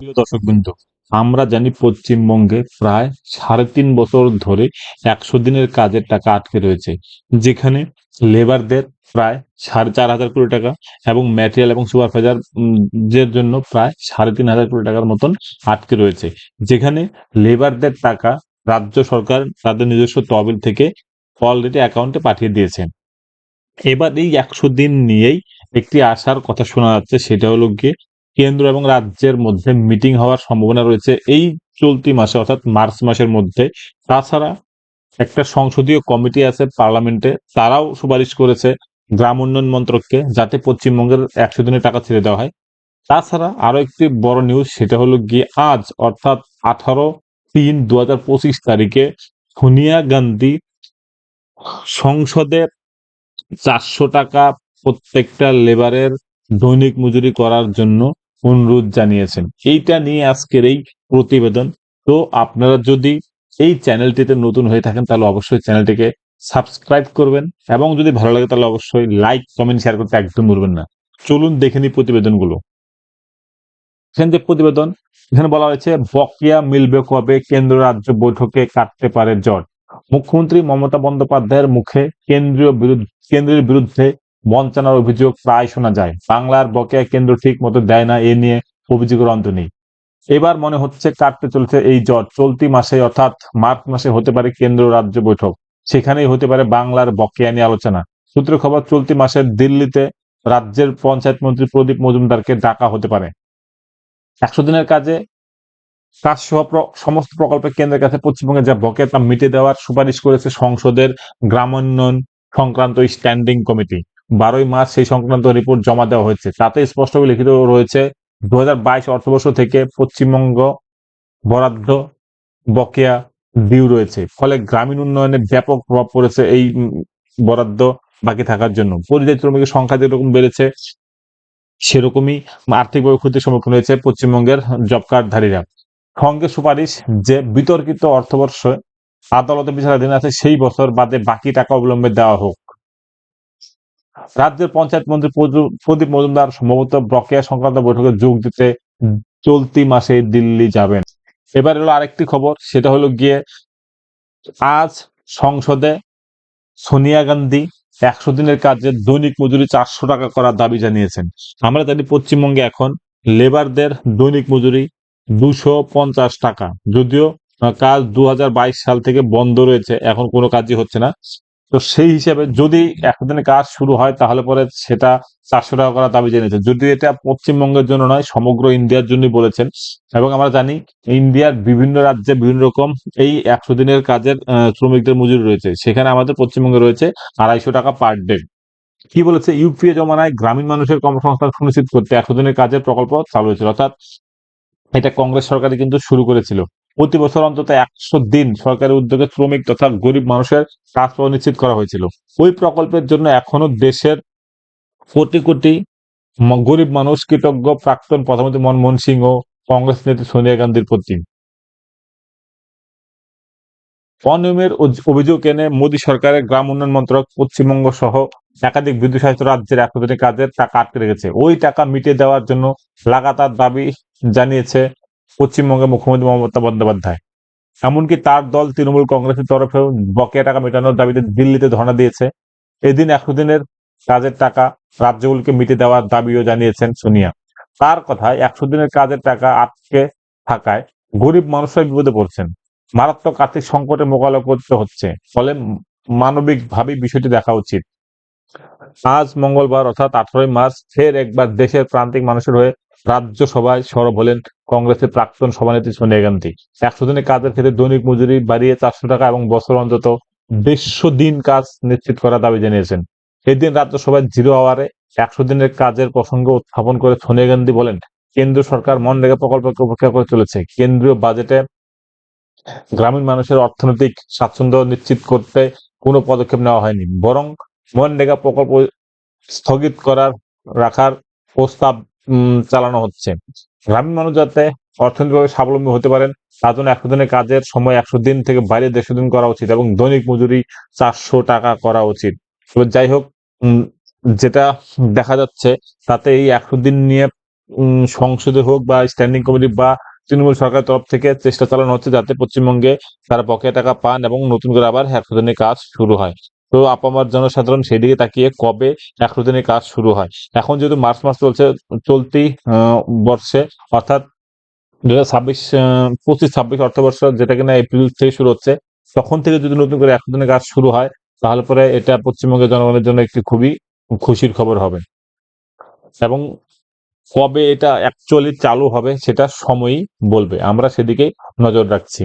প্রিয় দর্শক বিন্দু আমরা জানি পশ্চিমবঙ্গে প্রায় সাড়ে তিন বছর ধরে একশো দিনের কাজের টাকা আটকে রয়েছে, যেখানে লেবারদের প্রায় সাড়ে চার হাজার কোটি টাকা এবং ম্যাটেরিয়াল এবং সুপারভাইজার এর জন্য প্রায় সাড়ে তিন হাজার কোটি টাকার মতন আটকে রয়েছে, যেখানে লেবারদের টাকা রাজ্য সরকার তাদের নিজস্ব তহবিল থেকে অলরেডি অ্যাকাউন্টে পাঠিয়ে দিয়েছে। এবার এই একশো দিন নিয়েই একটি আশার কথা শোনা যাচ্ছে, সেটা হলো গিয়ে কেন্দ্র এবং রাজ্যের মধ্যে মিটিং হওয়ার সম্ভাবনা রয়েছে এই চলতি মাসে, অর্থাৎ মার্চ মাসের মধ্যে। তাছাড়া একটা সংসদীয় কমিটি আছে পার্লামেন্টে, তারাও সুপারিশ করেছে গ্রাম উন্নয়ন মন্ত্রককে যাতে পশ্চিমবঙ্গের একশো দিনের টাকা ছেড়ে দেওয়া হয়। তাছাড়া আরও একটি বড় নিউজ সেটা হলো গিয়ে আজ, অর্থাৎ আঠারো তিন দু তারিখে সোনিয়া গান্ধী সংসদে চারশো টাকা প্রত্যেকটা লেবারের দৈনিক মজুরি করার জন্য অনুরোধ জানিয়েছেন। এইটা নিয়ে আজকের এই প্রতিবেদন। তো আপনারা যদি এই চ্যানেলটিতে নতুন হয়ে থাকেন, তাহলে অবশ্যই চ্যানেলটিকে সাবস্ক্রাইব করবেন এবং যদি ভালো লাগে, তাহলে অবশ্যই লাইক, কমেন্ট শেয়ার করতে একদম ভুলবেন না। চলুন দেখে নিই প্রতিবেদনগুলো। এখানে যে প্রতিবেদন, এখানে বলা হয়েছে, বকেয়া মিলবে কবে? কেন্দ্র রাজ্য বৈঠকে কাটতে পারে জট। মুখ্যমন্ত্রী মমতা বন্দ্যোপাধ্যায়ের মুখে কেন্দ্রীয় বিরুদ্ধে, কেন্দ্রের বিরুদ্ধে বঞ্চনার অভিযোগ প্রায় শোনা যায়। বাংলার বকেয়া কেন্দ্র ঠিক মতো দেয় না, এ নিয়ে অভিযোগের অন্ত নেই। এবার মনে হচ্ছে কাটতে চলছে এই জট চলতি মাসে অর্থাৎ মার্চ মাসে হতে পারে কেন্দ্র রাজ্য বৈঠক। সেখানেই হতে পারে বাংলার বকেয়া নিয়ে আলোচনা। সূত্র খবর, চলতি মাসে দিল্লিতে রাজ্যের পঞ্চায়েত মন্ত্রী প্রদীপ মজুমদারকে ডাকা হতে পারে। একশো দিনের কাজে কাজ সহ সমস্ত প্রকল্পের কেন্দ্রের কাছে পশ্চিমবঙ্গে যা বকেয়া তা মিটে দেওয়ার সুপারিশ করেছে সংসদের গ্রামোন্নয়ন সংক্রান্ত স্ট্যান্ডিং কমিটি। বারোই মার্চ সেই সংক্রান্ত রিপোর্ট জমা দেওয়া হয়েছে। তাতে স্পষ্টভাবে লিখিত রয়েছে দু হাজার বাইশ অর্থবর্ষ থেকে পশ্চিমবঙ্গ বরাদ্দ বকেয়া ডিউ রয়েছে। ফলে গ্রামীণ উন্নয়নে ব্যাপক প্রভাব পড়েছে এই বরাদ্দ বাকি থাকার জন্য। পরিযায়ী শ্রমিকের সংখ্যা যেরকম বেড়েছে, সেরকমই আর্থিকভাবে ক্ষতির সম্মুখীন হয়েছে পশ্চিমবঙ্গের জব কার্ডধারীরা সঙ্গে সুপারিশ যে বিতর্কিত অর্থবর্ষ আদালতে বিচারাধীন আছে, সেই বছর বাদে বাকি টাকা অবিলম্বে দেওয়া হোক। রাজ্যের পঞ্চায়েত মন্ত্রী প্রদীপ মজুমদার সম্ভবত বকেয়া সংক্রান্ত বৈঠকে যোগ দিতে চলতি মাসে দিল্লি যাবেন। এবার হলো আরেকটি খবর সেটা হলো গিয়ে আজ সংসদে সোনিয়া গান্ধী একশো দিনের কাজে দৈনিক মজুরি চারশো টাকা করার দাবি জানিয়েছেন। আমরা জানি পশ্চিমবঙ্গে এখন লেবারদের দৈনিক মজুরি দুশো পঞ্চাশ টাকা। যদিও কাজ দু হাজার বাইশ সাল থেকে বন্ধ রয়েছে এখন কোনো কাজই হচ্ছে না। তো সেই হিসাবে যদি একদিনে কাজ শুরু হয়, তাহলে পরে সেটা চারশো টাকা করার দাবি জানিয়েছে যদি এটা পশ্চিমবঙ্গের জন্য নয়, সমগ্র ইন্ডিয়ার জন্য বলেছেন। এবং আমরা জানি ইন্ডিয়ার বিভিন্ন রাজ্যে বিভিন্ন রকম এই একশো দিনের কাজের শ্রমিকদের মজুরি রয়েছে। সেখানে আমাদের পশ্চিমবঙ্গে রয়েছে আড়াইশো টাকা পার ডে। কি বলেছে? ইউপিএ জমানায় গ্রামীণ মানুষের কর্মসংস্থান সুনিশ্চিত করতে। একশো দিনের কাজের প্রকল্প চালু হয়েছিল। অর্থাৎ এটা কংগ্রেস সরকারই কিন্তু শুরু করেছিল। প্রতি বছর অন্তত একশো দিন সরকারি উদ্যোগে শ্রমিক তথা গরিব মানুষের কাজ পাওয়া নিশ্চিত করা হয়েছিল। ওই প্রকল্পের জন্য এখনও দেশের কোটি কোটি গরিব মানুষ কৃতজ্ঞ প্রাক্তন প্রধানমন্ত্রী মনমোহন সিং ও কংগ্রেস নেত্রী সোনিয়া গান্ধীর প্রতি। অনিয়মের অভিযোগ এনে মোদী সরকারের গ্রাম উন্নয়ন মন্ত্রক পশ্চিমবঙ্গ সহ একাধিক বিদ্যুৎ শাসিত রাজ্যের একদিনে কাজের টাকা আটকে রেখেছে। ওই টাকা মিটিয়ে দেওয়ার জন্য লাগাতার দাবি জানিয়েছে পশ্চিমবঙ্গের মুখ্যমন্ত্রী মমতা বন্দ্যোপাধ্যায়। এমনকি তার দল তৃণমূল কংগ্রেসের তরফেও বকেয়া টাকা মেটানোর দাবিতে দিল্লিতে ধর্ণা দিয়েছে। এদিন একশো দিনের কাজের টাকা রাজ্যগুলিকে মিটে দেওয়ার দাবিও জানিয়েছেন সোনিয়া। তার কথায় একশো দিনের কাজের টাকা আটকে থাকায় গরিব মানুষরা বিপদে পড়ছেন। মারাত্মক আর্থিক সংকটে মোকাবিলা করতে হচ্ছে। ফলে মানবিক ভাবে বিষয়টি দেখা উচিত। আজ মঙ্গলবার অর্থাৎ আঠারোই মার্চ, ফের একবার দেশের প্রান্তিক মানুষের হয়ে রাজ্যসভায় সরব হলেন কংগ্রেসের প্রাক্তন সভানেত্রী সোনিয়া গান্ধী। একশো দিনের কাজের ক্ষেত্রে দৈনিক মজুরি বাড়িয়ে চারশো টাকা এবং বছর অন্তত দেড়শো দিন কাজ নিশ্চিত করার দাবি জানিয়েছেন। এদিন রাজ্যসভায় জিরো আওয়ারে একশো দিনের কাজের প্রসঙ্গ উত্থাপন করে সোনিয়া গান্ধী বলেন কেন্দ্র সরকার মনরেগা প্রকল্পকে উপেক্ষা করে চলেছে। কেন্দ্রীয় বাজেটে গ্রামীণ মানুষের অর্থনৈতিক স্বাচ্ছন্দ্য নিশ্চিত করতে কোনো পদক্ষেপ নেওয়া হয়নি, বরং মনরেগা প্রকল্প স্থগিত করার, রাখার প্রস্তাব চালানো হচ্ছে। গ্রামীণ মানুষ যাতে অর্থনৈতিকভাবে স্বাবলম্বী হতে পারেন, তার জন্য একশো দিনের কাজের সময় একশো দিন থেকে বাইরে দেড়শো দিন করা উচিত এবং দৈনিক মজুরি চারশো টাকা করা উচিত। যাই হোক যেটা দেখা যাচ্ছে, তাতে এই একশো দিন নিয়ে সংসদে হোক বা স্ট্যান্ডিং কমিটি বা তৃণমূল সরকারের তরফ থেকে চেষ্টা চালানো হচ্ছে যাতে পশ্চিমবঙ্গে তারা বকেয়া টাকা পান এবং নতুন করে আবার একশো দিনের কাজ শুরু হয়। তো আপামার জনসাধারণ সেদিকে তাকিয়ে কবে একশো দিনের কাজ শুরু হয়? এখন যেহেতু মার্চ মাস চলছে, চলতি বর্ষে, অর্থাৎ দু হাজার ছাব্বিশ পঁচিশ, ছাব্বিশ অর্থবর্ষ যেটা কিনা এপ্রিল থেকে শুরু হচ্ছে, তখন থেকে যদি নতুন করে একশো দিনের কাজ শুরু হয়, তাহলে পরে এটা পশ্চিমবঙ্গের জনগণের জন্য একটি খুবই খুশির খবর হবে। এবং কবে এটা অ্যাকচুয়ালি চালু হবে সেটা সময়ই বলবে। আমরা সেদিকে নজর রাখছি।